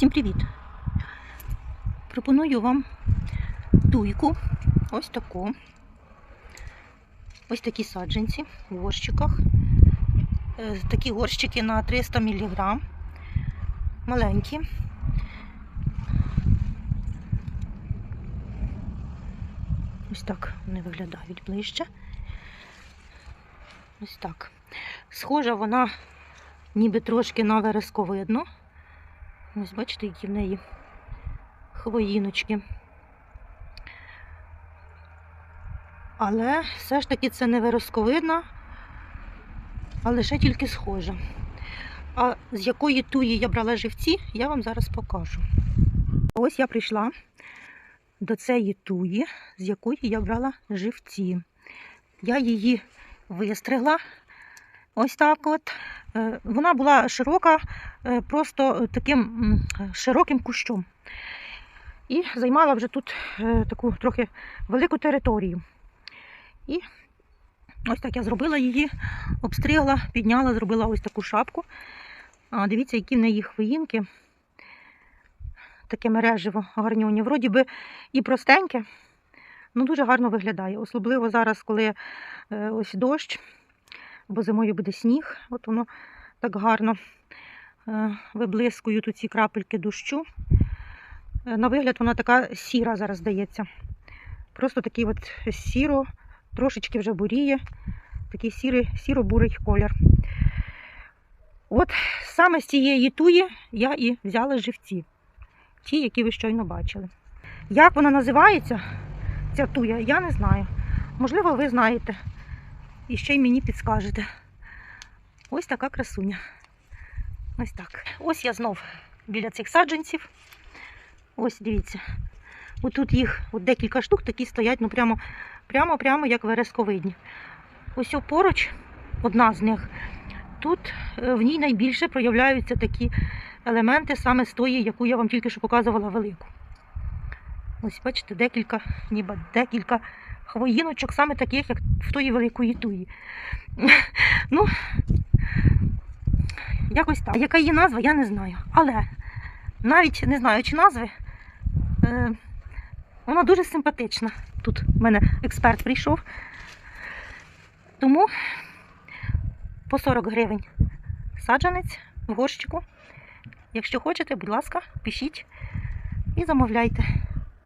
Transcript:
Всім привіт! Пропоную вам туйку, ось таку. Ось такі саджанці в горщиках. Е, Такі горщики на 300 мг. Маленькі. Ось так вони виглядають ближче. Ось так. Схожа вона ніби трошки на вересковидну. Ось бачите, які в неї хвоїночки. Але все ж таки це не вересковидна, а лише тільки схожа. А з якої туї я брала живці, я вам зараз покажу. Ось я прийшла до цієї туї, з якої я брала живці. Я її вистригла. Ось так от. Е, Вона була широка, е, просто таким широким кущом. І займала вже тут е, таку трохи велику територію. І ось так я зробила її, обстригла, підняла, зробила ось таку шапку. А, дивіться, які в неї хвоїнки. Таке мережево гарнюні. Вроді би і простеньке, ну дуже гарно виглядає. Особливо зараз, коли ось дощ, бо зимою буде сніг, от воно так гарно е, виблискують ці крапельки дощу. Е, На вигляд вона така сіра зараз здається. Просто такий от сіро, трошечки вже буріє, такий сіро-бурий колір. От саме з цієї туї я і взяла живці, ті, які ви щойно бачили. Як вона називається, ця туя, я не знаю. Можливо, ви знаєте. І ще й мені підскажете. Ось така красуня. Ось так. Ось я знов біля цих саджанців. Ось дивіться. Отут їх от декілька штук такі стоять, ну прямо, прямо, прямо як вересковидні. Ось поруч, одна з них. Тут е, в ній найбільше проявляються такі елементи саме з тої, яку я вам тільки що показувала велику. Ось, бачите, декілька, ніби декілька хвоїночок, саме таких, як в тої великої туї. Ну, якось так. Яка її назва, я не знаю. Але навіть не знаю, чи назви. Е, вона дуже симпатична. Тут в мене експерт прийшов. Тому по 40 гривень саджанець в горщику. Якщо хочете, будь ласка, пишіть і замовляйте.